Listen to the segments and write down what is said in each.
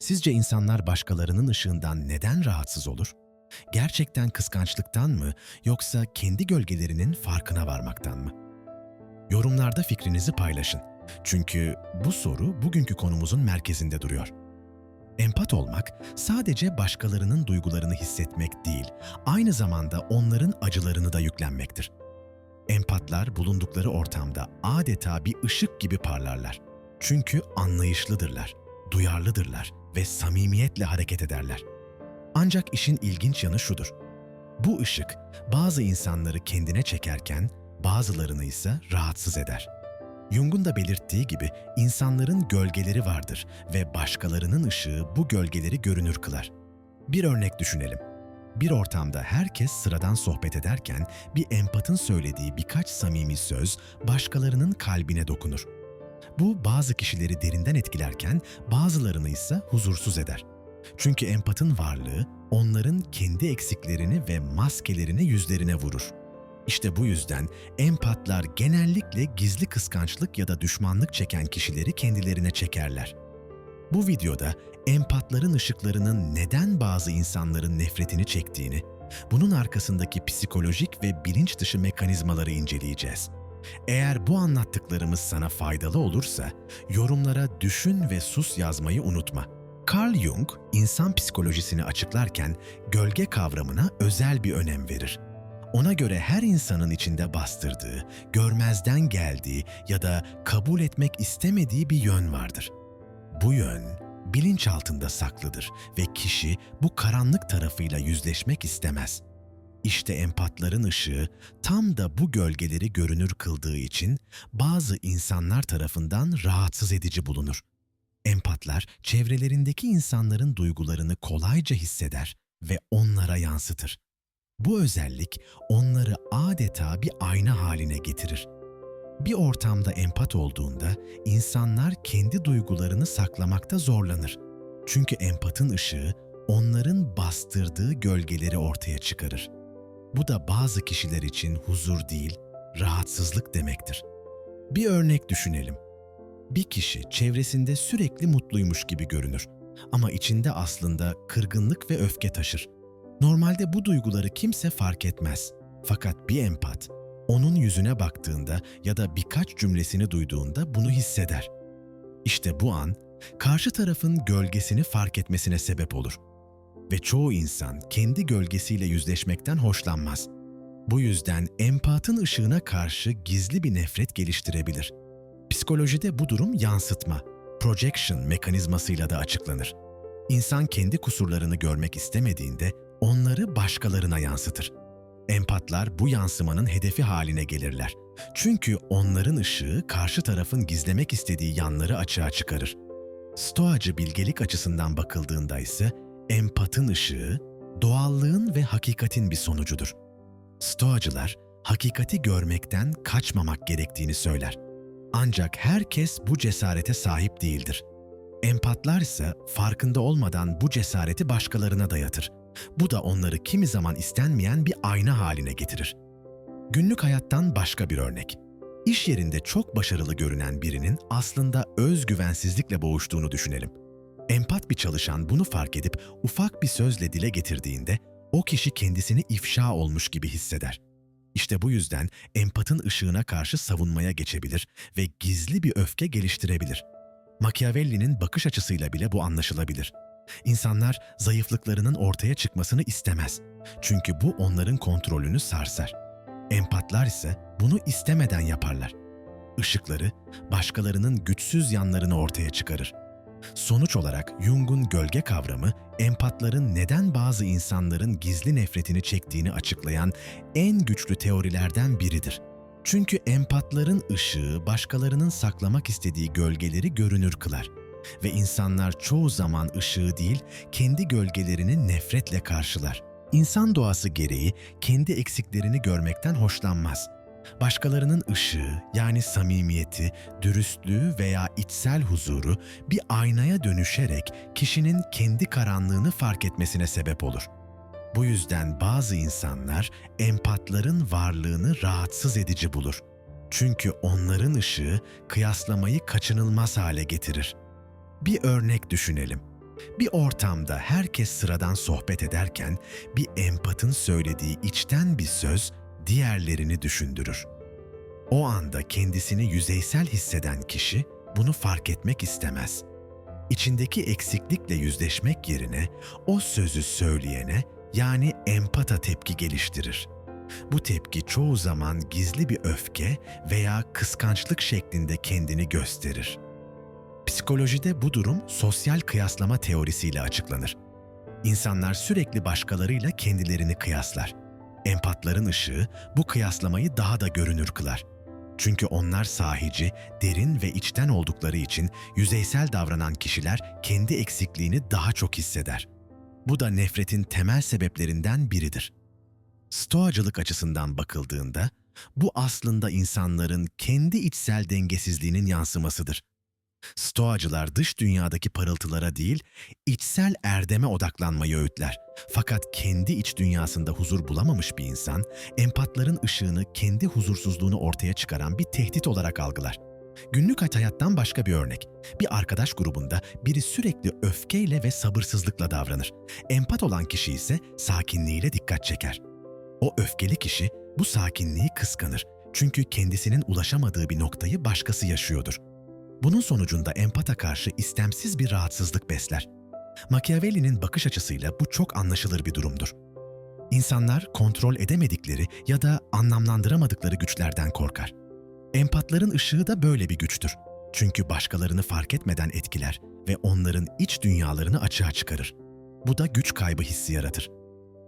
Sizce insanlar başkalarının ışığından neden rahatsız olur? Gerçekten kıskançlıktan mı yoksa kendi gölgelerinin farkına varmaktan mı? Yorumlarda fikrinizi paylaşın. Çünkü bu soru bugünkü konumuzun merkezinde duruyor. Empat olmak sadece başkalarının duygularını hissetmek değil, aynı zamanda onların acılarını da yüklenmektir. Empatlar bulundukları ortamda adeta bir ışık gibi parlarlar. Çünkü anlayışlıdırlar, duyarlıdırlar ve samimiyetle hareket ederler. Ancak işin ilginç yanı şudur. Bu ışık bazı insanları kendine çekerken bazılarını ise rahatsız eder. Jung'un da belirttiği gibi insanların gölgeleri vardır ve başkalarının ışığı bu gölgeleri görünür kılar. Bir örnek düşünelim. Bir ortamda herkes sıradan sohbet ederken bir empatın söylediği birkaç samimi söz başkalarının kalbine dokunur. Bu bazı kişileri derinden etkilerken bazılarını ise huzursuz eder. Çünkü empatın varlığı onların kendi eksiklerini ve maskelerini yüzlerine vurur. İşte bu yüzden empatlar genellikle gizli kıskançlık ya da düşmanlık çeken kişileri kendilerine çekerler. Bu videoda empatların ışıklarının neden bazı insanların nefretini çektiğini, bunun arkasındaki psikolojik ve bilinç dışı mekanizmaları inceleyeceğiz. Eğer bu anlattıklarımız sana faydalı olursa, yorumlara düşün ve sus yazmayı unutma. Carl Jung, insan psikolojisini açıklarken gölge kavramına özel bir önem verir. Ona göre her insanın içinde bastırdığı, görmezden geldiği ya da kabul etmek istemediği bir yön vardır. Bu yön bilinç altında saklıdır ve kişi bu karanlık tarafıyla yüzleşmek istemez. İşte empatların ışığı tam da bu gölgeleri görünür kıldığı için bazı insanlar tarafından rahatsız edici bulunur. Empatlar çevrelerindeki insanların duygularını kolayca hisseder ve onlara yansıtır. Bu özellik onları adeta bir ayna haline getirir. Bir ortamda empat olduğunda insanlar kendi duygularını saklamakta zorlanır. Çünkü empatın ışığı onların bastırdığı gölgeleri ortaya çıkarır. Bu da bazı kişiler için huzur değil, rahatsızlık demektir. Bir örnek düşünelim. Bir kişi çevresinde sürekli mutluymuş gibi görünür ama içinde aslında kırgınlık ve öfke taşır. Normalde bu duyguları kimse fark etmez. Fakat bir empat onun yüzüne baktığında ya da birkaç cümlesini duyduğunda bunu hisseder. İşte bu an karşı tarafın gölgesini fark etmesine sebep olur. Ve çoğu insan kendi gölgesiyle yüzleşmekten hoşlanmaz. Bu yüzden empatın ışığına karşı gizli bir nefret geliştirebilir. Psikolojide bu durum yansıtma, projection mekanizmasıyla da açıklanır. İnsan kendi kusurlarını görmek istemediğinde onları başkalarına yansıtır. Empatlar bu yansımanın hedefi haline gelirler. Çünkü onların ışığı karşı tarafın gizlemek istediği yanları açığa çıkarır. Stoacı bilgelik açısından bakıldığında ise empatın ışığı doğallığın ve hakikatin bir sonucudur. Stoacılar hakikati görmekten kaçmamak gerektiğini söyler. Ancak herkes bu cesarete sahip değildir. Empatlar ise farkında olmadan bu cesareti başkalarına dayatır. Bu da onları kimi zaman istenmeyen bir ayna haline getirir. Günlük hayattan başka bir örnek. İş yerinde çok başarılı görünen birinin aslında özgüvensizlikle boğuştuğunu düşünelim. Empat bir çalışan bunu fark edip ufak bir sözle dile getirdiğinde o kişi kendisini ifşa olmuş gibi hisseder. İşte bu yüzden empatın ışığına karşı savunmaya geçebilir ve gizli bir öfke geliştirebilir. Machiavelli'nin bakış açısıyla bile bu anlaşılabilir. İnsanlar zayıflıklarının ortaya çıkmasını istemez. Çünkü bu onların kontrolünü sarsar. Empatlar ise bunu istemeden yaparlar. Işıkları başkalarının güçsüz yanlarını ortaya çıkarır. Sonuç olarak Jung'un gölge kavramı empatların neden bazı insanların gizli nefretini çektiğini açıklayan en güçlü teorilerden biridir. Çünkü empatların ışığı başkalarının saklamak istediği gölgeleri görünür kılar ve insanlar çoğu zaman ışığı değil, kendi gölgelerini nefretle karşılar. İnsan doğası gereği kendi eksiklerini görmekten hoşlanmaz. Başkalarının ışığı yani samimiyeti, dürüstlüğü veya içsel huzuru bir aynaya dönüşerek kişinin kendi karanlığını fark etmesine sebep olur. Bu yüzden bazı insanlar empatların varlığını rahatsız edici bulur. Çünkü onların ışığı kıyaslamayı kaçınılmaz hale getirir. Bir örnek düşünelim. Bir ortamda herkes sıradan sohbet ederken bir empatın söylediği içten bir söz diğerlerini düşündürür. O anda kendisini yüzeysel hisseden kişi bunu fark etmek istemez. İçindeki eksiklikle yüzleşmek yerine o sözü söyleyene yani empata tepki geliştirir. Bu tepki çoğu zaman gizli bir öfke veya kıskançlık şeklinde kendini gösterir. Psikolojide bu durum sosyal kıyaslama teorisiyle açıklanır. İnsanlar sürekli başkalarıyla kendilerini kıyaslar. Empatların ışığı bu kıyaslamayı daha da görünür kılar. Çünkü onlar sahici, derin ve içten oldukları için yüzeysel davranan kişiler kendi eksikliğini daha çok hisseder. Bu da nefretin temel sebeplerinden biridir. Stoacılık açısından bakıldığında bu aslında insanların kendi içsel dengesizliğinin yansımasıdır. Stoacılar dış dünyadaki parıltılara değil, içsel erdeme odaklanmayı öğütler. Fakat kendi iç dünyasında huzur bulamamış bir insan, empatların ışığını kendi huzursuzluğunu ortaya çıkaran bir tehdit olarak algılar. Günlük hayattan başka bir örnek. Bir arkadaş grubunda biri sürekli öfkeyle ve sabırsızlıkla davranır. Empat olan kişi ise sakinliğiyle dikkat çeker. O öfkeli kişi bu sakinliği kıskanır. Çünkü kendisinin ulaşamadığı bir noktayı başkası yaşıyordur. Bunun sonucunda empata karşı istemsiz bir rahatsızlık besler. Machiavelli'nin bakış açısıyla bu çok anlaşılır bir durumdur. İnsanlar kontrol edemedikleri ya da anlamlandıramadıkları güçlerden korkar. Empatların ışığı da böyle bir güçtür. Çünkü başkalarını fark etmeden etkiler ve onların iç dünyalarını açığa çıkarır. Bu da güç kaybı hissi yaratır.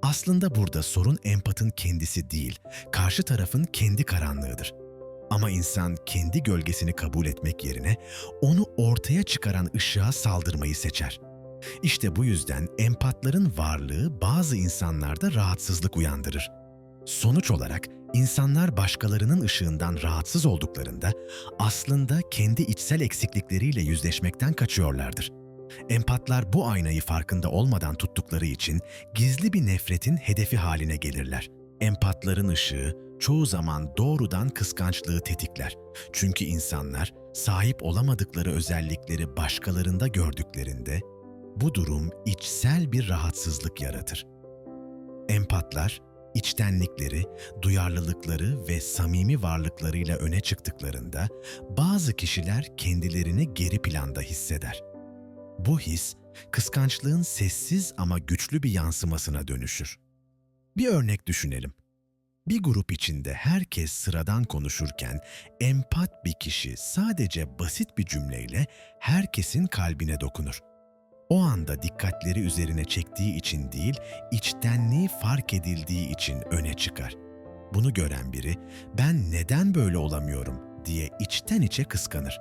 Aslında burada sorun empatın kendisi değil, karşı tarafın kendi karanlığıdır. Ama insan kendi gölgesini kabul etmek yerine onu ortaya çıkaran ışığa saldırmayı seçer. İşte bu yüzden empatların varlığı bazı insanlarda rahatsızlık uyandırır. Sonuç olarak insanlar başkalarının ışığından rahatsız olduklarında aslında kendi içsel eksiklikleriyle yüzleşmekten kaçıyorlardır. Empatlar bu aynayı farkında olmadan tuttukları için gizli bir nefretin hedefi haline gelirler. Empatların ışığı çoğu zaman doğrudan kıskançlığı tetikler. Çünkü insanlar sahip olamadıkları özellikleri başkalarında gördüklerinde bu durum içsel bir rahatsızlık yaratır. Empatlar içtenlikleri, duyarlılıkları ve samimi varlıklarıyla öne çıktıklarında bazı kişiler kendilerini geri planda hisseder. Bu his, kıskançlığın sessiz ama güçlü bir yansımasına dönüşür. Bir örnek düşünelim. Bir grup içinde herkes sıradan konuşurken empat bir kişi sadece basit bir cümleyle herkesin kalbine dokunur. O anda dikkatleri üzerine çektiği için değil, içtenliği fark edildiği için öne çıkar. Bunu gören biri, ben neden böyle olamıyorum diye içten içe kıskanır.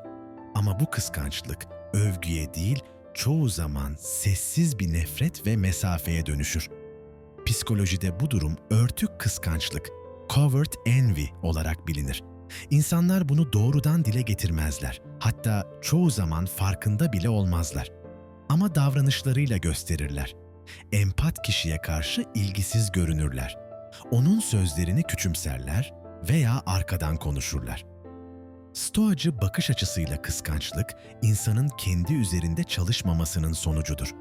Ama bu kıskançlık övgüye değil, çoğu zaman sessiz bir nefret ve mesafeye dönüşür. Psikolojide bu durum örtük kıskançlık, covert envy olarak bilinir. İnsanlar bunu doğrudan dile getirmezler. Hatta çoğu zaman farkında bile olmazlar. Ama davranışlarıyla gösterirler. Empat kişiye karşı ilgisiz görünürler. Onun sözlerini küçümserler veya arkadan konuşurlar. Stoacı bakış açısıyla kıskançlık, insanın kendi üzerinde çalışmamasının sonucudur.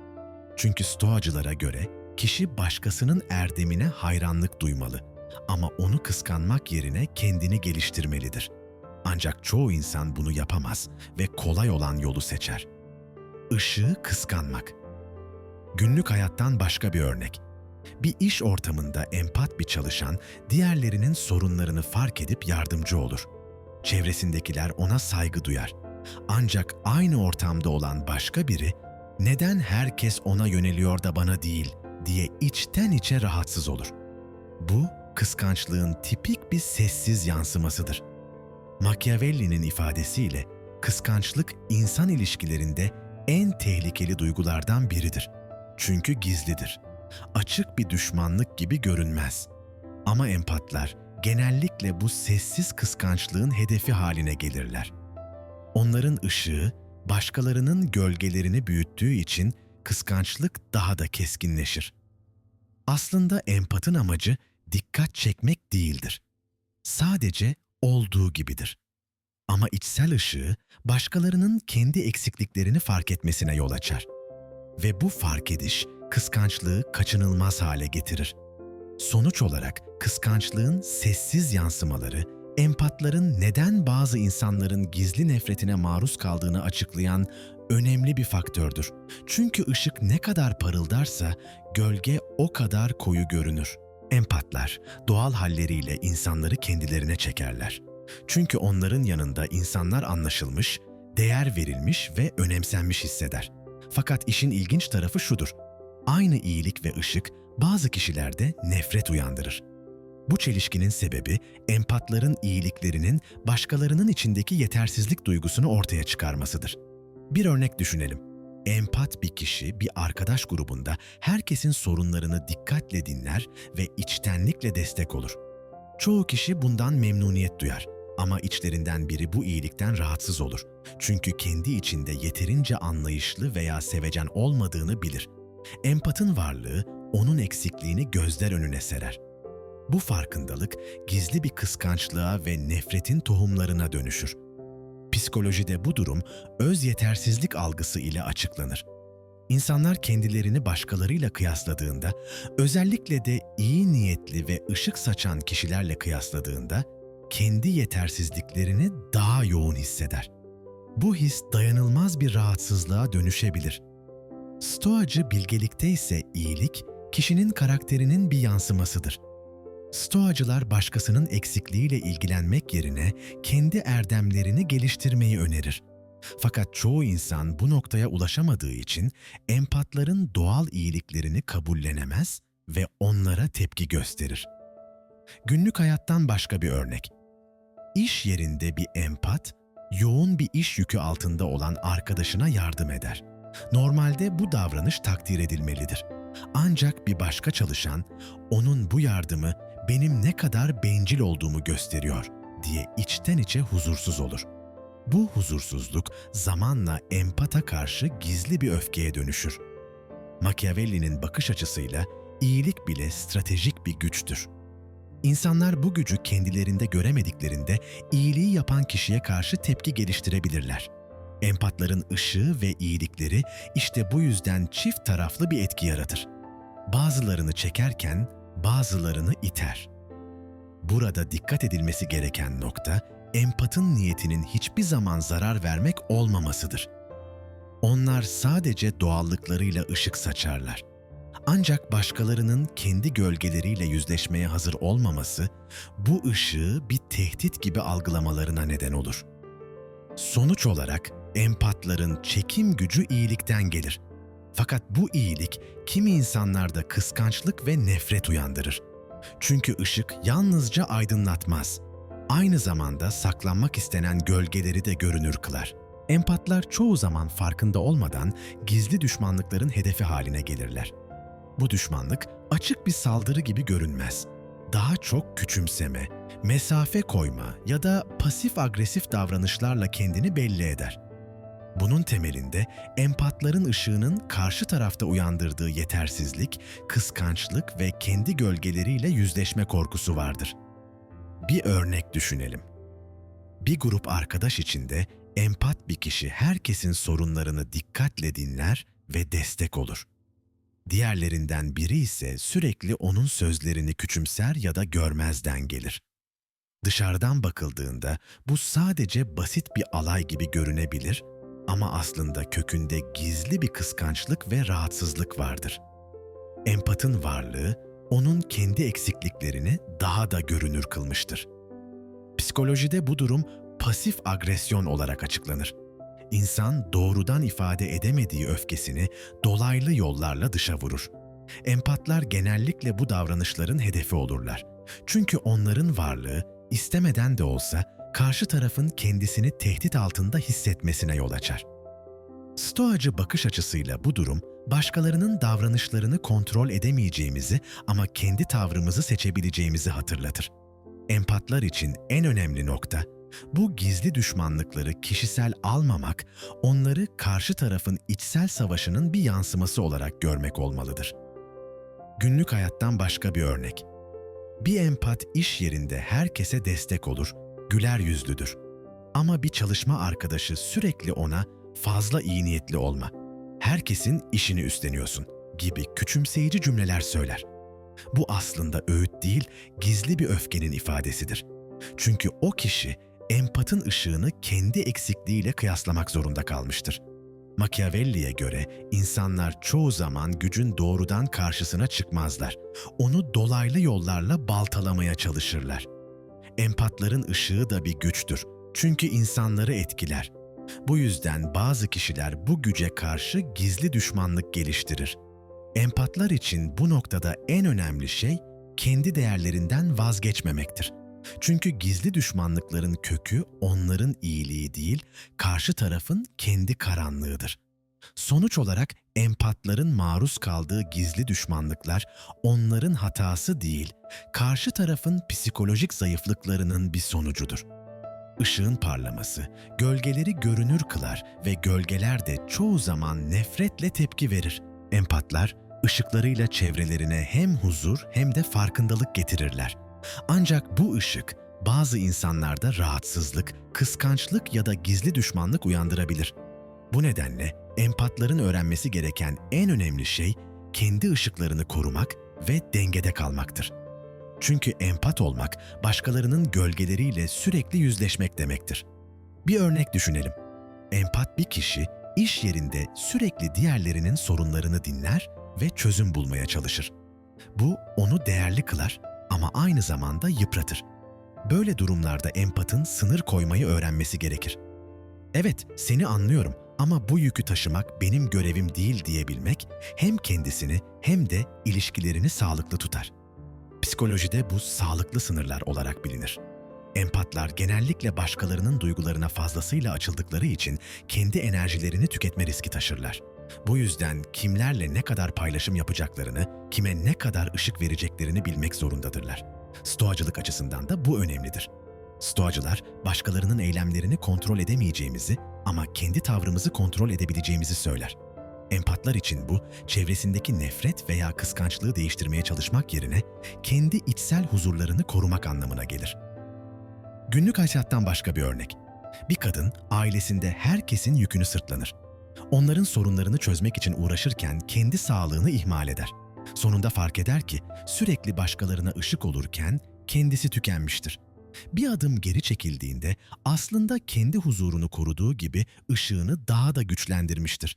Çünkü Stoacılara göre kişi başkasının erdemine hayranlık duymalı ama onu kıskanmak yerine kendini geliştirmelidir. Ancak çoğu insan bunu yapamaz ve kolay olan yolu seçer. Işığı kıskanmak. Günlük hayattan başka bir örnek. Bir iş ortamında empat bir çalışan diğerlerinin sorunlarını fark edip yardımcı olur. Çevresindekiler ona saygı duyar. Ancak aynı ortamda olan başka biri neden herkes ona yöneliyor da bana değil diye içten içe rahatsız olur. Bu kıskançlığın tipik bir sessiz yansımasıdır. Machiavelli'nin ifadesiyle kıskançlık insan ilişkilerinde en tehlikeli duygulardan biridir. Çünkü gizlidir. Açık bir düşmanlık gibi görünmez. Ama empatlar genellikle bu sessiz kıskançlığın hedefi haline gelirler. Onların ışığı başkalarının gölgelerini büyüttüğü için kıskançlık daha da keskinleşir. Aslında empatın amacı dikkat çekmek değildir. Sadece olduğu gibidir. Ama içsel ışığı başkalarının kendi eksikliklerini fark etmesine yol açar. Ve bu fark ediş kıskançlığı kaçınılmaz hale getirir. Sonuç olarak kıskançlığın sessiz yansımaları, empatların neden bazı insanların gizli nefretine maruz kaldığını açıklayan önemli bir faktördür. Çünkü ışık ne kadar parıldarsa gölge o kadar koyu görünür. Empatlar doğal halleriyle insanları kendilerine çekerler. Çünkü onların yanında insanlar anlaşılmış, değer verilmiş ve önemsenmiş hisseder. Fakat işin ilginç tarafı şudur. Aynı iyilik ve ışık bazı kişilerde nefret uyandırır. Bu çelişkinin sebebi empatların iyiliklerinin başkalarının içindeki yetersizlik duygusunu ortaya çıkarmasıdır. Bir örnek düşünelim. Empat bir kişi bir arkadaş grubunda herkesin sorunlarını dikkatle dinler ve içtenlikle destek olur. Çoğu kişi bundan memnuniyet duyar ama içlerinden biri bu iyilikten rahatsız olur. Çünkü kendi içinde yeterince anlayışlı veya sevecen olmadığını bilir. Empatın varlığı onun eksikliğini gözler önüne serer. Bu farkındalık gizli bir kıskançlığa ve nefretin tohumlarına dönüşür. Psikolojide bu durum öz yetersizlik algısı ile açıklanır. İnsanlar kendilerini başkalarıyla kıyasladığında, özellikle de iyi niyetli ve ışık saçan kişilerle kıyasladığında kendi yetersizliklerini daha yoğun hisseder. Bu his dayanılmaz bir rahatsızlığa dönüşebilir. Stoacı bilgelikte ise iyilik, kişinin karakterinin bir yansımasıdır. Stoacılar başkasının eksikliğiyle ilgilenmek yerine kendi erdemlerini geliştirmeyi önerir. Fakat çoğu insan bu noktaya ulaşamadığı için empatların doğal iyiliklerini kabullenemez ve onlara tepki gösterir. Günlük hayattan başka bir örnek. İş yerinde bir empat, yoğun bir iş yükü altında olan arkadaşına yardım eder. Normalde bu davranış takdir edilmelidir. Ancak bir başka çalışan onun bu yardımı benim ne kadar bencil olduğumu gösteriyor diye içten içe huzursuz olur. Bu huzursuzluk zamanla empata karşı gizli bir öfkeye dönüşür. Machiavelli'nin bakış açısıyla iyilik bile stratejik bir güçtür. İnsanlar bu gücü kendilerinde göremediklerinde iyiliği yapan kişiye karşı tepki geliştirebilirler. Empatların ışığı ve iyilikleri işte bu yüzden çift taraflı bir etki yaratır. Bazılarını çekerken bazılarını iter. Burada dikkat edilmesi gereken nokta empatın niyetinin hiçbir zaman zarar vermek olmamasıdır. Onlar sadece doğallıklarıyla ışık saçarlar. Ancak başkalarının kendi gölgeleriyle yüzleşmeye hazır olmaması bu ışığı bir tehdit gibi algılamalarına neden olur. Sonuç olarak empatların çekim gücü iyilikten gelir. Fakat bu iyilik kimi insanlarda kıskançlık ve nefret uyandırır. Çünkü ışık yalnızca aydınlatmaz. Aynı zamanda saklanmak istenen gölgeleri de görünür kılar. Empatlar çoğu zaman farkında olmadan gizli düşmanlıkların hedefi haline gelirler. Bu düşmanlık açık bir saldırı gibi görünmez. Daha çok küçümseme, mesafe koyma ya da pasif agresif davranışlarla kendini belli eder. Bunun temelinde empatların ışığının karşı tarafta uyandırdığı yetersizlik, kıskançlık ve kendi gölgeleriyle yüzleşme korkusu vardır. Bir örnek düşünelim. Bir grup arkadaş içinde empat bir kişi herkesin sorunlarını dikkatle dinler ve destek olur. Diğerlerinden biri ise sürekli onun sözlerini küçümser ya da görmezden gelir. Dışarıdan bakıldığında bu sadece basit bir alay gibi görünebilir ama aslında kökünde gizli bir kıskançlık ve rahatsızlık vardır. Empatın varlığı onun kendi eksikliklerini daha da görünür kılmıştır. Psikolojide bu durum pasif agresyon olarak açıklanır. İnsan doğrudan ifade edemediği öfkesini dolaylı yollarla dışa vurur. Empatlar genellikle bu davranışların hedefi olurlar. Çünkü onların varlığı istemeden de olsa karşı tarafın kendisini tehdit altında hissetmesine yol açar. Stoacı bakış açısıyla bu durum, başkalarının davranışlarını kontrol edemeyeceğimizi ama kendi tavrımızı seçebileceğimizi hatırlatır. Empatlar için en önemli nokta, bu gizli düşmanlıkları kişisel almamak, onları karşı tarafın içsel savaşının bir yansıması olarak görmek olmalıdır. Günlük hayattan başka bir örnek. Bir empat iş yerinde herkese destek olur güler yüzlüdür. Ama bir çalışma arkadaşı sürekli ona fazla iyi niyetli olma, herkesin işini üstleniyorsun gibi küçümseyici cümleler söyler. Bu aslında öğüt değil, gizli bir öfkenin ifadesidir. Çünkü o kişi empatın ışığını kendi eksikliğiyle kıyaslamak zorunda kalmıştır. Machiavelli'ye göre insanlar çoğu zaman gücün doğrudan karşısına çıkmazlar. Onu dolaylı yollarla baltalamaya çalışırlar. Empatların ışığı da bir güçtür. Çünkü insanları etkiler. Bu yüzden bazı kişiler bu güce karşı gizli düşmanlık geliştirir. Empatlar için bu noktada en önemli şey kendi değerlerinden vazgeçmemektir. Çünkü gizli düşmanlıkların kökü onların iyiliği değil, karşı tarafın kendi karanlığıdır. Sonuç olarak empatların maruz kaldığı gizli düşmanlıklar onların hatası değil, karşı tarafın psikolojik zayıflıklarının bir sonucudur. Işığın parlaması gölgeleri görünür kılar ve gölgeler de çoğu zaman nefretle tepki verir. Empatlar ışıklarıyla çevrelerine hem huzur hem de farkındalık getirirler. Ancak bu ışık bazı insanlarda rahatsızlık, kıskançlık ya da gizli düşmanlık uyandırabilir. Bu nedenle empatların öğrenmesi gereken en önemli şey kendi ışıklarını korumak ve dengede kalmaktır. Çünkü empat olmak başkalarının gölgeleriyle sürekli yüzleşmek demektir. Bir örnek düşünelim. Empat bir kişi iş yerinde sürekli diğerlerinin sorunlarını dinler ve çözüm bulmaya çalışır. Bu onu değerli kılar ama aynı zamanda yıpratır. Böyle durumlarda empatın sınır koymayı öğrenmesi gerekir. Evet, seni anlıyorum ama bu yükü taşımak benim görevim değil diyebilmek hem kendisini hem de ilişkilerini sağlıklı tutar. Psikolojide bu sağlıklı sınırlar olarak bilinir. Empatlar genellikle başkalarının duygularına fazlasıyla açıldıkları için kendi enerjilerini tüketme riski taşırlar. Bu yüzden kimlerle ne kadar paylaşım yapacaklarını, kime ne kadar ışık vereceklerini bilmek zorundadırlar. Stoacılık açısından da bu önemlidir. Stoacılar, başkalarının eylemlerini kontrol edemeyeceğimizi ama kendi tavrımızı kontrol edebileceğimizi söyler. Empatlar için bu, çevresindeki nefret veya kıskançlığı değiştirmeye çalışmak yerine kendi içsel huzurlarını korumak anlamına gelir. Günlük hayattan başka bir örnek. Bir kadın ailesinde herkesin yükünü sırtlanır. Onların sorunlarını çözmek için uğraşırken kendi sağlığını ihmal eder. Sonunda fark eder ki sürekli başkalarına ışık olurken kendisi tükenmiştir. Bir adım geri çekildiğinde aslında kendi huzurunu koruduğu gibi ışığını daha da güçlendirmiştir.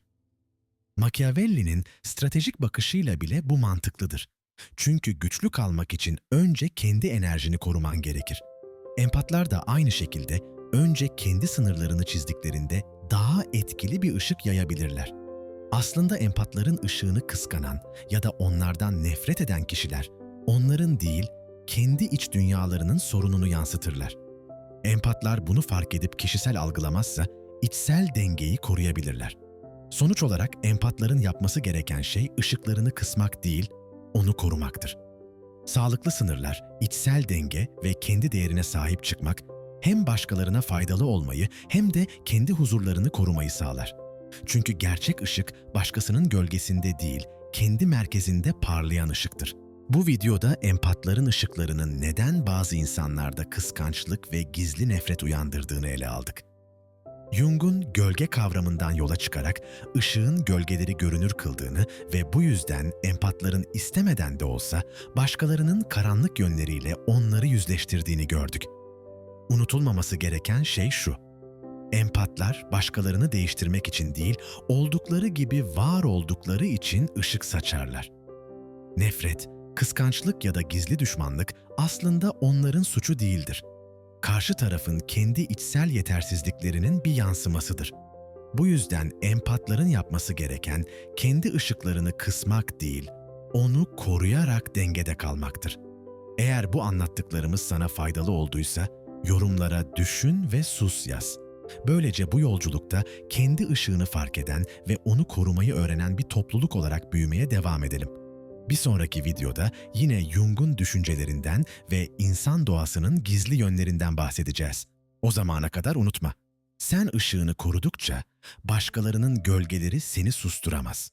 Machiavelli'nin stratejik bakışıyla bile bu mantıklıdır. Çünkü güçlü kalmak için önce kendi enerjini koruman gerekir. Empatlar da aynı şekilde önce kendi sınırlarını çizdiklerinde daha etkili bir ışık yayabilirler. Aslında empatların ışığını kıskanan ya da onlardan nefret eden kişiler, onların değil, kendi iç dünyalarının sorununu yansıtırlar. Empatlar bunu fark edip kişisel algılamazsa içsel dengeyi koruyabilirler. Sonuç olarak empatların yapması gereken şey ışıklarını kısmak değil, onu korumaktır. Sağlıklı sınırlar, içsel denge ve kendi değerine sahip çıkmak hem başkalarına faydalı olmayı hem de kendi huzurlarını korumayı sağlar. Çünkü gerçek ışık başkasının gölgesinde değil, kendi merkezinde parlayan ışıktır. Bu videoda empatların ışıklarının neden bazı insanlarda kıskançlık ve gizli nefret uyandırdığını ele aldık. Jung'un gölge kavramından yola çıkarak ışığın gölgeleri görünür kıldığını ve bu yüzden empatların istemeden de olsa başkalarının karanlık yönleriyle onları yüzleştirdiğini gördük. Unutulmaması gereken şey şu. Empatlar başkalarını değiştirmek için değil, oldukları gibi var oldukları için ışık saçarlar. Nefret, kıskançlık ya da gizli düşmanlık aslında onların suçu değildir. Karşı tarafın kendi içsel yetersizliklerinin bir yansımasıdır. Bu yüzden empatların yapması gereken kendi ışıklarını kısmak değil, onu koruyarak dengede kalmaktır. Eğer bu anlattıklarımız sana faydalı olduysa, yorumlara düşün ve sus yaz. Böylece bu yolculukta kendi ışığını fark eden ve onu korumayı öğrenen bir topluluk olarak büyümeye devam edelim. Bir sonraki videoda yine Jung'un düşüncelerinden ve insan doğasının gizli yönlerinden bahsedeceğiz. O zamana kadar unutma. Sen ışığını korudukça başkalarının gölgeleri seni susturamaz.